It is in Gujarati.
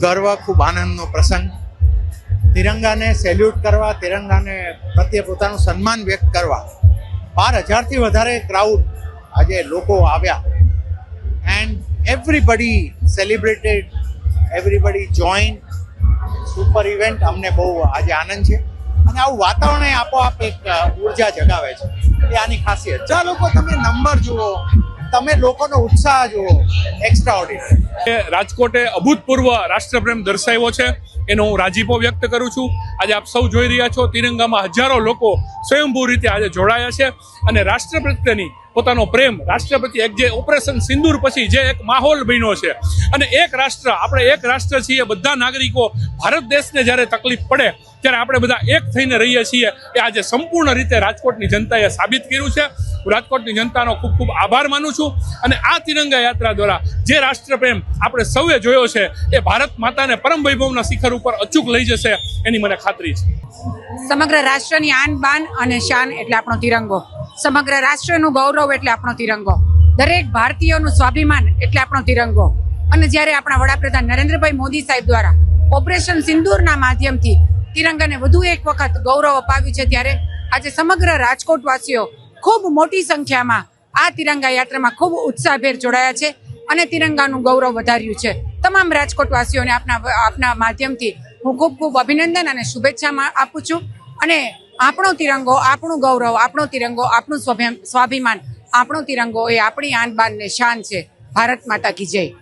ગર્વ, ખૂબ આનંદનો પ્રસંગ. તિરંગાને સેલ્યુટ કરવા, તિરંગાને પ્રત્યે પોતાનું સન્માન વ્યક્ત કરવા. બાર હજારથી વધારે ક્રાઉડ આજે લોકો આવ્યા. And everybody celebrated everybody join super event અમને બહુ આજે આનંદ છે. અને આવું વાતાવરણ આપોઆપ એક ઊર્જા જગાવે છે. એ આની ખાસિયત ચાલો તમે નંબર જુઓ. તમે લોકોનો ઉત્સાહ જુઓ. એક્સ્ટ્રા ઓર્ડિનરી રાજકોટે અભૂતપૂર્વ રાષ્ટ્રપ્રેમ દર્શાવ્યો છે. એનો હું રાજીપો વ્યક્ત કરું છું. આજે આપ સૌ જોઈ રહ્યા છો, તિરંગામાં હજારો લોકો સ્વયંભૂ રીતે આજે જોડાયા છે. અને રાષ્ટ્ર પ્રત્યેની પોતાનો પ્રેમ. રાષ્ટ્ર પ્રત્યે એક જે ઓપરેશન સિંદૂર પછી જે એક માહોલ બન્યો છે. અને એક રાષ્ટ્ર, આપણે એક રાષ્ટ્ર છીએ, બધા નાગરિકો ભારત દેશને જ્યારે તકલીફ પડે, ત્યારે આપણે બધા એક થઈને રહીએ છીએ. એ આજે સંપૂર્ણ રીતે રાજકોટની જનતાએ સાબિત કર્યું છે. હું રાજકોટની જનતાનો ખૂબ ખૂબ આભાર માનું છું. અને આ તિરંગા યાત્રા દ્વારા જે રાષ્ટ્રપ્રેમ આપણે સૌએ જોયો છે, એ ભારત માતાને પરમ વૈભવના શિખર ઉપર અચૂક લઈ જશે એની મને ખાતરી છે. સમગ્ર રાષ્ટ્રની આન બાન અને શાન એટલે આપણો તિરંગો. સમગ્ર રાષ્ટ્રનું ગૌરવ એટલે આપણો તિરંગો. દરેક ભારતીયોનું સ્વાભિમાન એટલે આપણો તિરંગો. અને જ્યારે આપણા વડાપ્રધાન નરેન્દ્રભાઈ મોદી સાહેબ દ્વારા ઓપરેશન સિંદૂરના માધ્યમથી તિરંગાને વધુ એક વખત ગૌરવ અપાવ્યું છે, ત્યારે આજે સમગ્ર રાજકોટવાસીઓ ખૂબ મોટી સંખ્યામાં આ તિરંગા યાત્રામાં ખૂબ ઉત્સાહભેર જોડાયા છે અને તિરંગાનું ગૌરવ વધાર્યું છે. તમામ રાજકોટવાસીઓને આપના આપના માધ્યમથી હું ખૂબ ખૂબ અભિનંદન અને શુભેચ્છા આપું છું. અને આપણો તિરંગો, આપણું ગૌરવ, આપણો તિરંગો, આપણું સ્વાભિ- સ્વાભિમાન, આપણો તિરંગો એ આપણી આન શાન છે. ભારત માતા કી જય.